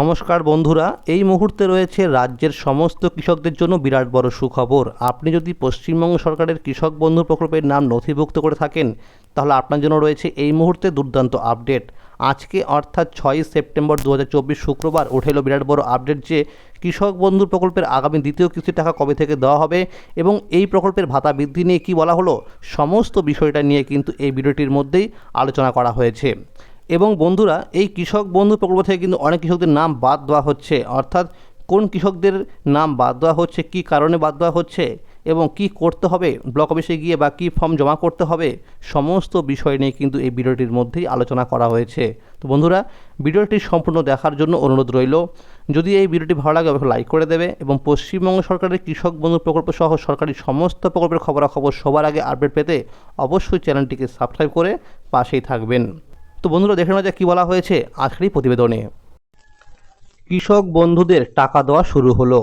নমস্কার বন্ধুরা, এই মুহূর্তে রয়েছে রাজ্যের সমস্ত কৃষকদের জন্য বিরাট বড় সুখবর। আপনি যদি পশ্চিমবঙ্গ সরকারের কৃষক বন্ধু প্রকল্পের নাম নথিভুক্ত করে থাকেন, তাহলে আপনার জন্য রয়েছে এই মুহূর্তে দুর্দান্ত আপডেট। আজকে অর্থাৎ ছয়ই সেপ্টেম্বর দু হাজার চব্বিশ শুক্রবার উঠে এলো বিরাট বড় আপডেট যে, কৃষক বন্ধু প্রকল্পের আগামী দ্বিতীয় কিস্তির টাকা কবে থেকে দেওয়া হবে এবং এই প্রকল্পের ভাতা বৃদ্ধি নিয়ে কী বলা হলো, সমস্ত বিষয়টা নিয়ে কিন্তু এই ভিডিওটির মধ্যেই আলোচনা করা হয়েছে। এবং বন্ধুরা, এই কৃষক বন্ধু প্রকল্প থেকে কিন্তু অনেক কৃষকদের নাম বাদ দেওয়া হচ্ছে। অর্থাৎ, কোন কৃষকদের নাম বাদ দেওয়া হচ্ছে, কী কারণে বাদ দেওয়া হচ্ছে এবং কি করতে হবে, ব্লক অফিসে গিয়ে বা কী ফর্ম জমা করতে হবে, সমস্ত বিষয় নিয়ে কিন্তু এই ভিডিওটির মধ্যেই আলোচনা করা হয়েছে। তো বন্ধুরা, ভিডিওটি সম্পূর্ণ দেখার জন্য অনুরোধ রইল। যদি এই ভিডিওটি ভালো লাগে, অবশ্যই লাইক করে দেবে এবং পশ্চিমবঙ্গ সরকারের কৃষক বন্ধু প্রকল্প সহ সরকারি সমস্ত প্রকল্পের খবরাখবর সবার আগে আপডেট পেতে অবশ্যই চ্যানেলটিকে সাবস্ক্রাইব করে পাশেই থাকবেন। তো বন্ধুরা দেখে নেওয়া যাক কী বলা হয়েছে আজকের এই প্রতিবেদনে। কৃষক বন্ধুদের টাকা দেওয়া শুরু হলো।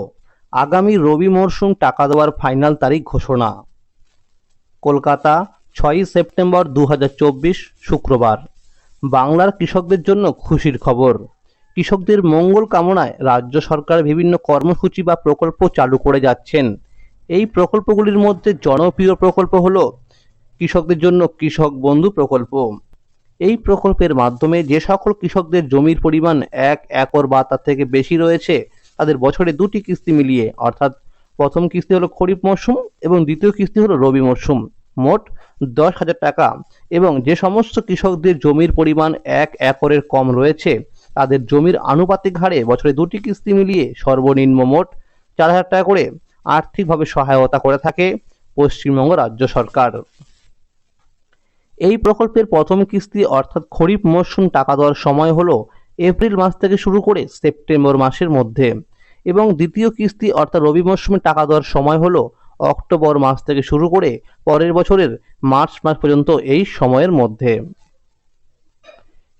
আগামী রবি মরশুম টাকা দেওয়ার ফাইনাল তারিখ ঘোষণা। কলকাতা, ছয়ই সেপ্টেম্বর দু হাজার চব্বিশ, শুক্রবার। বাংলার কৃষকদের জন্য খুশির খবর। কৃষকদের মঙ্গল কামনায় রাজ্য সরকার বিভিন্ন কর্মসূচি বা প্রকল্প চালু করে যাচ্ছেন। এই প্রকল্পগুলির মধ্যে জনপ্রিয় প্রকল্প হলো কৃষকদের জন্য কৃষক বন্ধু প্রকল্প। এই প্রকল্পের মাধ্যমে যে সকল কৃষকদের জমির পরিমাণ এক একর বা তার থেকে বেশি রয়েছে, তাদের বছরে দুটি কিস্তি মিলিয়ে, অর্থাৎ প্রথম কিস্তি হলো খরিফ মরশুম এবং দ্বিতীয় কিস্তি হলো রবি মরশুম। মোট দশ হাজার টাকা এবং যে সমস্ত কৃষকদের জমির পরিমাণ এক একরের কম রয়েছে, তাদের জমির আনুপাতিক হারে বছরে দুটি কিস্তি মিলিয়ে সর্বনিম্ন মোট চার হাজার টাকা করে আর্থিকভাবে সহায়তা করে থাকে পশ্চিমবঙ্গ রাজ্য সরকার। এই প্রকল্পের প্রথম কিস্তি অর্থাৎ খরিফ মরশুম টাকা দেওয়ার সময় হলো এপ্রিল মাস থেকে শুরু করে সেপ্টেম্বর মাসের মধ্যে। এবং দ্বিতীয় কিস্তি অর্থাৎ রবি মরশুমে টাকা দেওয়ার সময় হলো অক্টোবর মাস থেকে শুরু করে পরের বছরের মার্চ মাস পর্যন্ত এই সময়ের মধ্যে।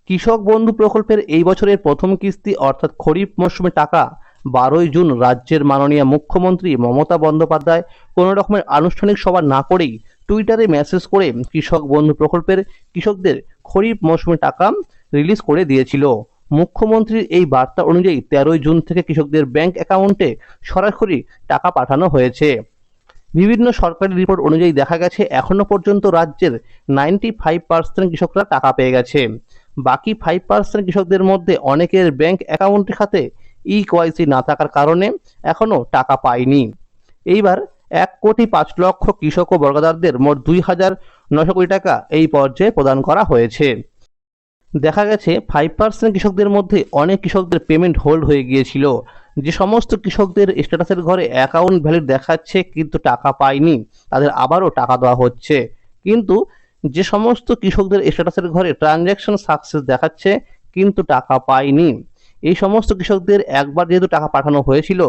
কৃষক বন্ধু প্রকল্পের এই বছরের প্রথম কিস্তি অর্থাৎ খরিফ মরশুমে টাকা বারোই জুন রাজ্যের মাননীয় মুখ্যমন্ত্রী মমতা বন্দ্যোপাধ্যায় কোনো রকমের আনুষ্ঠানিক সভা না করেই টুইটারে মেসেজ করে কৃষক বন্ধু প্রকল্পের কৃষকদের খরিফ মৌসুমে টাকা রিলিজ করে দিয়েছিল। মুখ্যমন্ত্রীর এই বার্তা অনুযায়ী তেরোই জুন থেকে কৃষকদের ব্যাংক অ্যাকাউন্টে সরাসরি টাকা পাঠানো হয়েছে। বিভিন্ন সরকারি রিপোর্ট অনুযায়ী দেখা গেছে এখনও পর্যন্ত রাজ্যের নাইনটি ফাইভ পার্সেন্ট কৃষকরা টাকা পেয়ে গেছে। বাকি ফাইভ পার্সেন্ট কৃষকদের মধ্যে অনেকের ব্যাংক অ্যাকাউন্টের খাতে ই কোয়াইসি না থাকার কারণে এখনও টাকা পায়নি। এইবার এক কোটি পাঁচ লক্ষ কৃষক ও বর্গাদারদের মোট দুই হাজার নশো কোটি টাকা এই পর্যায়ে প্রদান করা হয়েছে। দেখা গেছে ফাইভ পার্সেন্ট কৃষকদের মধ্যে অনেক কৃষকদের পেমেন্ট হোল্ড হয়ে গিয়েছিল। যে সমস্ত কৃষকদের স্ট্যাটাসের ঘরে অ্যাকাউন্ট ভ্যালিড দেখাচ্ছে কিন্তু টাকা পায়নি, তাদের আবারও টাকা দেওয়া হচ্ছে। কিন্তু যে সমস্ত কৃষকদের স্ট্যাটাসের ঘরে ট্রানজ্যাকশন সাকসেস দেখাচ্ছে কিন্তু টাকা পায়নি। এই সমস্ত কৃষকদের একবার যেহেতু টাকা পাঠানো হয়েছিল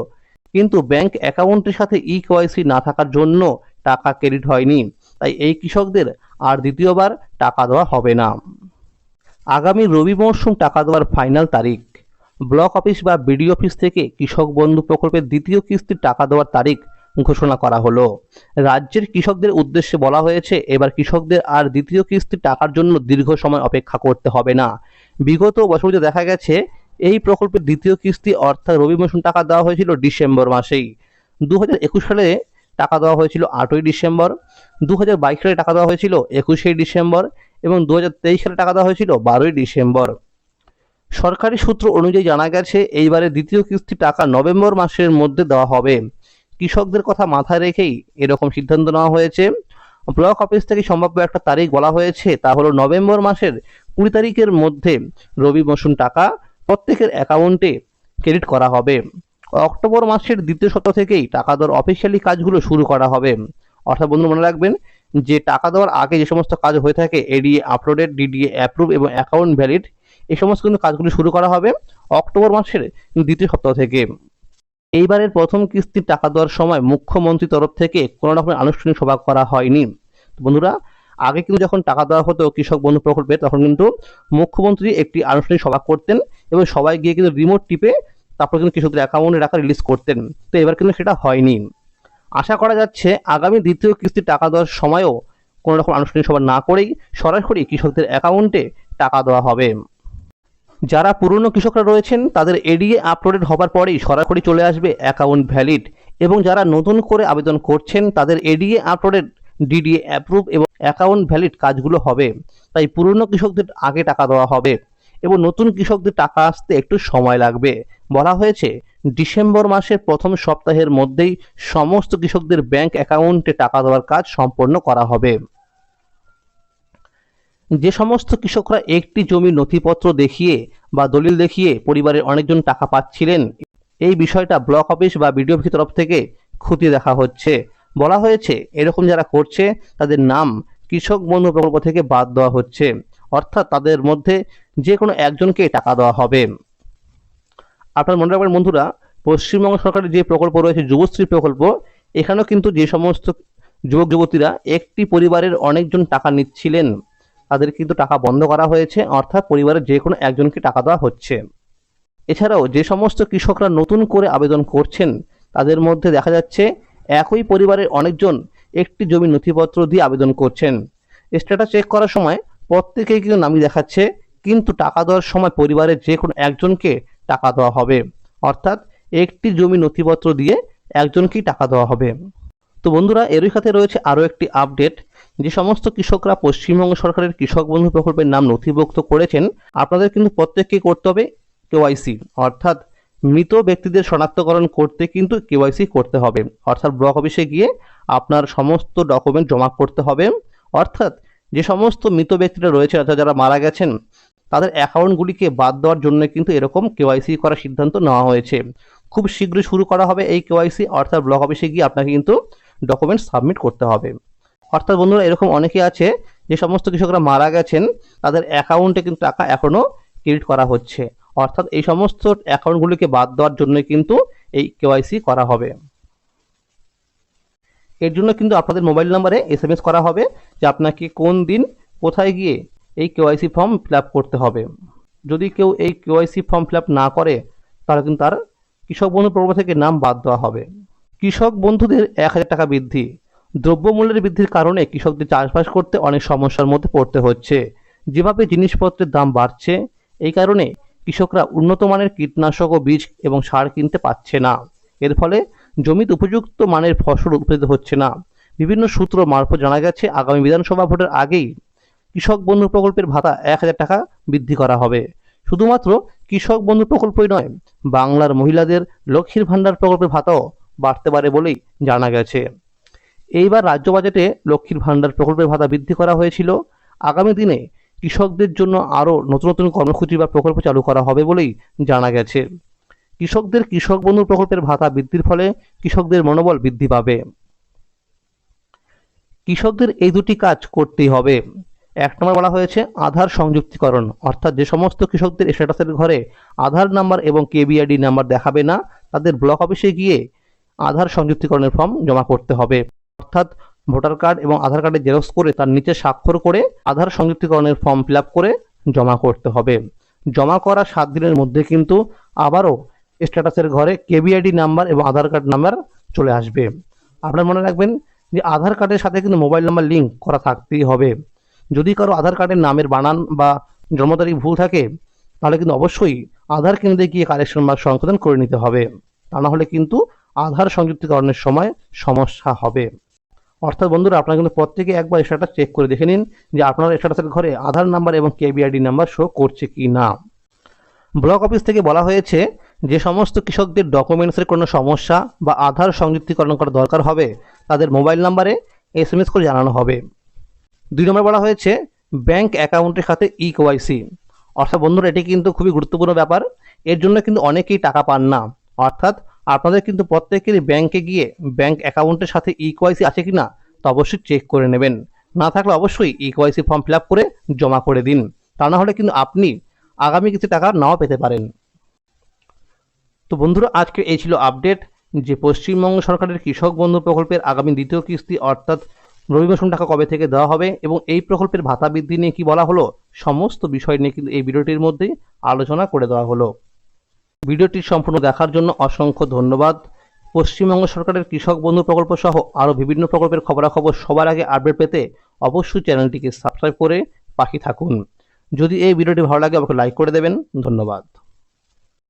কিন্তু ব্যাংক অ্যাকাউন্টের সাথে ই কেওয়াইসি না থাকার জন্য টাকা ক্রেডিট হয়নি। তাই এই কৃষকদের আর দ্বিতীয়বার টাকা দেওয়া হবে না। আগামী রবি মরশুম টাকা দেওয়ার ফাইনাল তারিখ। ব্লক অফিস বা বিডি অফিস থেকে কৃষক বন্ধু প্রকল্পের দ্বিতীয় কিস্তির টাকা দেওয়ার তারিখ ঘোষণা করা হলো। রাজ্যের কৃষকদের উদ্দেশ্যে বলা হয়েছে, এবার কৃষকদের আর দ্বিতীয় কিস্তির টাকার জন্য দীর্ঘ সময় অপেক্ষা করতে হবে না। বিগত বছরগুলিতে দেখা গেছে এই প্রকল্পের দ্বিতীয় কিস্তি অর্থাৎ রবি মৌসুম টাকা দেওয়া হয়েছিল ডিসেম্বর মাসেই। দু হাজার একুশ সালে টাকা দেওয়া হয়েছিল আটই ডিসেম্বর দু হাজার বাইশ সালে টাকা দেওয়া হয়েছিল একুশে ডিসেম্বর এবং দু হাজার তেইশ সালে টাকা দেওয়া হয়েছিল বারোই ডিসেম্বর। সরকারি সূত্র অনুযায়ী জানা গেছে এইবারে দ্বিতীয় কিস্তি টাকা নভেম্বর মাসের মধ্যে দেওয়া হবে। কৃষকদের কথা মাথায় রেখেই এরকম সিদ্ধান্ত নেওয়া হয়েছে। ব্লক অফিস থেকে সম্ভাব্য একটা তারিখ বলা হয়েছে, তা হলো নভেম্বর মাসের কুড়ি তারিখের মধ্যে রবি মৌসুম টাকা প্রত্যেকের অ্যাকাউন্টে ক্রেডিট করা হবে। অক্টোবর মাসের দ্বিতীয় সপ্তাহ থেকেই টাকা দেওয়ার অফিসিয়ালি কাজগুলো শুরু করা হবে। অর্থাৎ বন্ধু মনে রাখবেন যে টাকা দেওয়ার আগে যে সমস্ত কাজ হয়ে থাকে এডিএ আপলোডেড ডিডিএ অ্যাপ্রুভ এবং অ্যাকাউন্ট ভ্যালিড এই সমস্ত কিন্তু কাজগুলি শুরু করা হবে অক্টোবর মাসের দ্বিতীয় সপ্তাহ থেকে। এইবারের প্রথম কিস্তির টাকা দেওয়ার সময় মুখ্যমন্ত্রী তরফ থেকে কোনো রকমের আনুষ্ঠানিক সভা করা হয়নি। বন্ধুরা, আগে কিন্তু যখন টাকা দেওয়া হতো কৃষক বন্ধু প্রকল্পে, তখন কিন্তু মুখ্যমন্ত্রী একটি আনুষ্ঠানিক সভা করতেন। এবং সবাই গিয়ে কিন্তু রিমোট টিপে তারপর কিন্তু কৃষকদের অ্যাকাউন্টে টাকা রিলিজ করতেন। তো এবার কিন্তু সেটা হয়নি। আশা করা যাচ্ছে আগামী দ্বিতীয় কিস্তির টাকা দেওয়ার সময়ও কোনো রকম আনুষ্ঠানিক সভা না করেই সরাসরি কৃষকদের অ্যাকাউন্টে টাকা দেওয়া হবে। যারা পুরনো কৃষকরা রয়েছেন, তাদের এডিএ আপলোডেড হবার পরেই সরাসরি চলে আসবে অ্যাকাউন্ট ভ্যালিড এবং যারা নতুন করে আবেদন করছেন, তাদের এডিএ আপলোডেড ডিডিএ অ্যাপ্রুভ এবং অ্যাকাউন্ট ভ্যালিড কাজগুলো হবে। তাই পুরনো কৃষকদের আগে টাকা দেওয়া হবে। এবং নতুন কৃষকদের টাকা আসতে একটু সময় লাগবে। বলা হয়েছে, ডিসেম্বর মাসের প্রথম সপ্তাহের মধ্যেই সমস্ত কৃষকদের ব্যাংক অ্যাকাউন্টে টাকা দেওয়ার কাজ সম্পন্ন করা হবে। যে সমস্ত কৃষকরা একটি জমির নথিপত্র দেখিয়ে বা দলিল দেখিয়ে পরিবারের অনেকজন টাকা পাচ্ছিলেন, এই বিষয়টা ব্লক অফিস বা বিডিও তরফ থেকে খতিয়ে দেখা হচ্ছে। বলা হয়েছে, এরকম যারা করছে, তাদের নাম কৃষক বন্ধু প্রকল্প থেকে বাদ দেওয়া হচ্ছে। অর্থাৎ তাদের মধ্যে যে কোনো একজনকে টাকা দেওয়া হবে। আপনার মনে রাখবেন বন্ধুরা, পশ্চিমবঙ্গ সরকারের যে প্রকল্প রয়েছে, যুবশ্রী প্রকল্প, এখানেও কিন্তু যে সমস্ত যুবক, যুবতীরা একটি পরিবারের অনেকজন টাকা নিচ্ছিলেন। তাদের কিন্তু টাকা বন্ধ করা হয়েছে, অর্থাৎ পরিবারের যে কোনো একজনকে টাকা দেওয়া হচ্ছে। এছাড়াও যে সমস্ত কৃষকরা নতুন করে আবেদন করছেন, তাদের মধ্যে দেখা যাচ্ছে একই পরিবারের অনেকজন একটি জমি নথিপত্র দিয়ে আবেদন করছেন। স্ট্যাটাস চেক করার সময় প্রত্যেকেই কিন্তু নামই দেখাচ্ছে কিন্তু টাকা দেওয়ার সময় পরিবারের যে কোনো একজনকে টাকা দেওয়া হবে। অর্থাৎ একটি জমি নথিপত্র দিয়ে একজনকেই টাকা দেওয়া হবে। তো বন্ধুরা, এরই সাথে রয়েছে আরও একটি আপডেট। যে সমস্ত কৃষকরা পশ্চিমবঙ্গ সরকারের কৃষক বন্ধু প্রকল্পের নাম নথিভুক্ত করেছেন, আপনাদের কিন্তু প্রত্যেককেই করতে হবে কেওয়াইসি অর্থাৎ মৃত ব্যক্তিদের শনাক্তকরণ করতে কিন্তু কেওয়াইসি করতে হবে। অর্থাৎ ব্লক অফিসে গিয়ে আপনার সমস্ত ডকুমেন্ট জমা করতে হবে। অর্থাৎ যে সমস্ত মৃত ব্যক্তিরা রয়েছে, অর্থাৎ যারা মারা গেছেন তাদের অ্যাকাউন্টগুলিকে বাদ দেওয়ার জন্য কিন্তু এরকম কেওয়াইসি করার সিদ্ধান্ত নেওয়া হয়েছে। খুব শীঘ্রই শুরু করা হবে এই কেওয়াইসি, অর্থাৎ ব্লক অফিসে গিয়ে আপনাকে কিন্তু ডকুমেন্ট সাবমিট করতে হবে। অর্থাৎ বন্ধুরা, এরকম অনেকে আছে, যে সমস্ত কৃষকরা মারা গেছেন, তাদের অ্যাকাউন্টে কিন্তু টাকা এখনও ক্রেডিট করা হচ্ছে। অর্থাৎ এই সমস্ত অ্যাকাউন্টগুলিকে বাদ দেওয়ার জন্য কিন্তু এই কেওয়াইসি করা হবে। এর জন্য কিন্তু আপনাদের মোবাইল নাম্বারে এস করা হবে, যে আপনাকে কোন দিন কোথায় গিয়ে এই কেওয়াইসি ফর্ম ফিল করতে হবে। যদি কেউ এই কেওয়াইসি ফর্ম ফিল না করে, তাহলে কিন্তু তার কৃষক বন্ধু প্রকল্প থেকে নাম বাদ দেওয়া হবে। কৃষক বন্ধুদের এক হাজার টাকা বৃদ্ধি। দ্রব্যমূল্যের বৃদ্ধির কারণে কৃষকদের চাষবাস করতে অনেক সমস্যার মধ্যে পড়তে হচ্ছে। যেভাবে জিনিসপত্রের দাম বাড়ছে, এই কারণে কৃষকরা উন্নত মানের কীটনাশক ও বীজ এবং সার কিনতে পারছে না। এর ফলে জমিতে উপযুক্ত মানের ফসল উৎপাদিত হচ্ছে না। বিভিন্ন সূত্র মারফত জানা গেছে, আগামী বিধানসভা ভোটের আগেই কৃষক বন্ধু প্রকল্পের ভাতা এক হাজার টাকা বৃদ্ধি করা হবে। শুধুমাত্র কৃষক বন্ধু প্রকল্পই নয়, বাংলার মহিলাদের লক্ষ্মীর ভাণ্ডার প্রকল্পের ভাতাও বাড়তে পারে বলেই জানা গেছে। এইবার রাজ্য বাজেটে লক্ষ্মীর ভাণ্ডার প্রকল্পের ভাতা বৃদ্ধি করা হয়েছিল। আগামী দিনে কৃষকদের জন্য আরও নতুন নতুন কর্মসূচি বা প্রকল্প চালু করা হবে বলেই জানা গেছে। কৃষকদের কৃষক বন্ধু প্রকল্পের ভাতা বৃদ্ধির ফলে কৃষকদের মনোবল বৃদ্ধি পাবে। কৃষকদের এই দুটি কাজ করতেই হবে। এক নম্বর বলা হয়েছে, আধার সংযুক্তিকরণ, অর্থাৎ যে সমস্ত কৃষকদের স্ট্যাটাসের ঘরে আধার নাম্বার এবং কেবিআইডি নাম্বার দেখাবে না, তাদের ব্লক অফিসে গিয়ে আধার সংযুক্তিকরণের ফর্ম জমা করতে হবে। অর্থাৎ ভোটার কার্ড এবং আধার কার্ডের জেরক্স করে তার নিচে স্বাক্ষর করে আধার সংযুক্তিকরণের ফর্ম ফিল করে জমা করতে হবে। জমা করার সাত দিনের মধ্যে কিন্তু আবারও স্ট্যাটাসের ঘরে কেবিআইডি নাম্বার এবং আধার কার্ড নাম্বার চলে আসবে। আপনার মনে রাখবেন যে আধার কার্ডের সাথে কিন্তু মোবাইল নাম্বার লিঙ্ক করা থাকতেই হবে। যদি কারও আধার কার্ডের নামের বানান বা জন্ম তারিখ ভুল থাকে, তাহলে কিন্তু অবশ্যই আধার কেন্দ্রে গিয়ে কারেকশন মার্ক সংশোধন করে নিতে হবে। তা না হলে কিন্তু আধার সংযুক্তিকরণের সময় সমস্যা হবে। অর্থাৎ বন্ধুরা, আপনারা কিন্তু প্রত্যেকে একবার স্ট্যাটাস চেক করে দেখে নিন যে আপনার স্ট্যাটাসের ঘরে আধার নাম্বার এবং কেবিআইডি নাম্বার শো করছে কি না। ব্লক অফিস থেকে বলা হয়েছে যে সমস্ত কৃষকদের ডকুমেন্টসের কোনো সমস্যা বা আধার সংযুক্তিকরণ করা দরকার হবে, তাদের মোবাইল নাম্বারে এস এম এস করে জানানো হবে। দুই নম্বর বলা হয়েছে ব্যাংক অ্যাকাউন্টের সাথে ই কেওয়াইসি অর্থাৎ বন্ধুরা, এটি কিন্তু খুবই গুরুত্বপূর্ণ ব্যাপার। এর জন্য কিন্তু অনেকেই টাকা পান না। অর্থাৎ আপনাদের কিন্তু প্রত্যেকেরই ব্যাংকে গিয়ে ব্যাংক অ্যাকাউন্টের সাথে ই কেওয়াইসি আছে কি না তা অবশ্যই চেক করে নেবেন। না থাকলে অবশ্যই ই কেওয়াইসি ফর্ম ফিল করে জমা করে দিন। তা না হলে কিন্তু আপনি আগামী কিছু টাকা নাও পেতে পারেন। তো বন্ধুরা আজকে এই ছিল আপডেট যে পশ্চিমবঙ্গ সরকারের কৃষক বন্ধু প্রকল্পের আগামী দ্বিতীয় কিস্তি, অর্থাৎ রবি মৌসুম টাকা কবে থেকে দেওয়া হবে এবং এই প্রকল্পের ভাতা বৃদ্ধি নিয়ে কি বলা হলো, সমস্ত বিষয় নিয়ে কিন্তু এই ভিডিওটির মধ্যে আলোচনা করে দেওয়া হলো। ভিডিওটি সম্পূর্ণ দেখার জন্য অসংখ্য ধন্যবাদ। পশ্চিমবঙ্গ সরকারের কৃষক বন্ধু প্রকল্প সহ আরও বিভিন্ন প্রকল্পের খবরাখবর সবার আগে আপডেট পেতে অবশ্যই চ্যানেলটিকে সাবস্ক্রাইব করে পাখি থাকুন। যদি এই ভিডিওটি ভালো লাগে, আমাকে লাইক করে দেবেন। ধন্যবাদ।